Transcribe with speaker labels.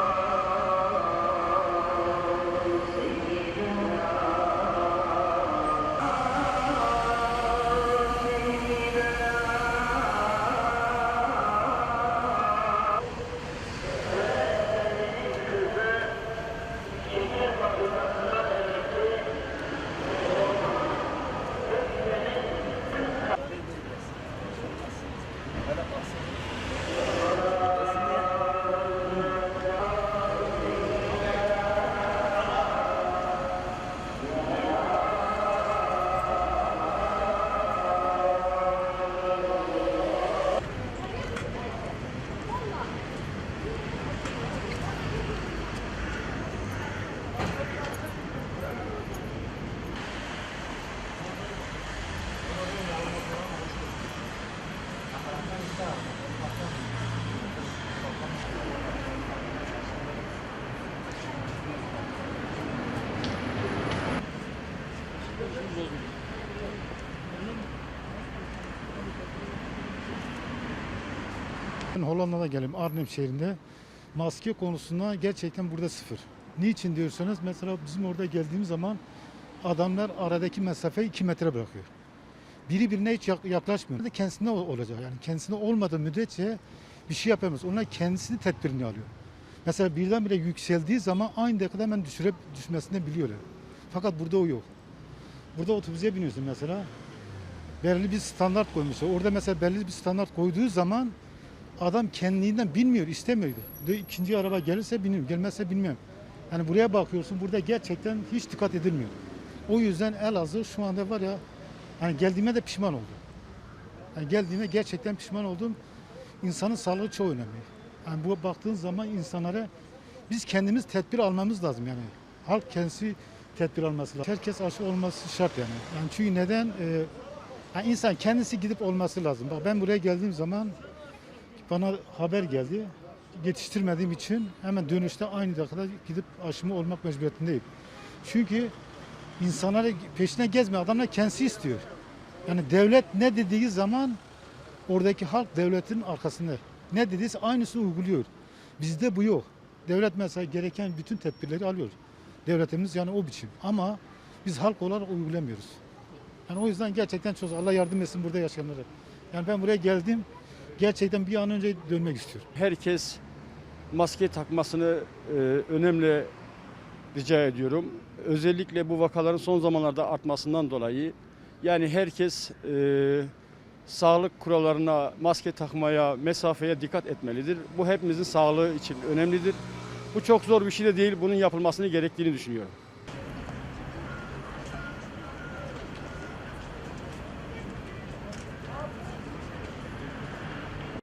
Speaker 1: Uh... Ben Hollanda'da geldim Arnhem şehrinde. Maske konusunda gerçekten burada sıfır. Niçin diyorsanız mesela bizim orada geldiğimiz zaman adamlar aradaki mesafeyi 2 metre bırakıyor. Biri birine hiç yak- yaklaşmıyor. Kendisinde ol- olacak yani kendisinde olmadığı müddetçe bir şey yapamaz. Onlar kendisini tedbirini alıyor. Mesela birdenbire yükseldiği zaman aynı dakikada hemen düşüre, düşmesini biliyorlar. Fakat burada o yok. Burada otobüse biniyorsun mesela. Belirli bir standart koymuşlar. Orada mesela belirli bir standart koyduğu zaman adam kendinden bilmiyor, istemiyordu. De ikinci araba gelirse biniyor, gelmezse bilmiyorum. Yani buraya bakıyorsun, burada gerçekten hiç dikkat edilmiyor. O yüzden Elazığ şu anda var ya, hani geldiğime de pişman oldum. Yani geldiğime gerçekten pişman oldum. İnsanın sağlığı çok önemli. Yani bu baktığın zaman insanlara biz kendimiz tedbir almamız lazım yani. Halk kendisi tedbir alması lazım. Herkes aşı olması şart yani. Yani çünkü neden? Ee, yani insan kendisi gidip olması lazım. Bak ben buraya geldiğim zaman bana haber geldi. Yetiştirmediğim için hemen dönüşte aynı dakikada gidip aşımı olmak mecburiyetindeyim. Çünkü insanları peşine gezmiyor. Adamlar kendisi istiyor. Yani devlet ne dediği zaman oradaki halk devletin arkasında. Ne dediyse aynısını uyguluyor. Bizde bu yok. Devlet mesela gereken bütün tedbirleri alıyor. Devletimiz yani o biçim. Ama biz halk olarak uygulamıyoruz. Yani o yüzden gerçekten çok Allah yardım etsin burada yaşayanlara. Yani ben buraya geldim. Gerçekten bir an önce dönmek istiyorum.
Speaker 2: herkes maske takmasını e, önemli rica ediyorum. Özellikle bu vakaların son zamanlarda artmasından dolayı yani herkes e, sağlık kurallarına, maske takmaya, mesafeye dikkat etmelidir. Bu hepimizin sağlığı için önemlidir. Bu çok zor bir şey de değil. Bunun yapılmasını gerektiğini düşünüyorum.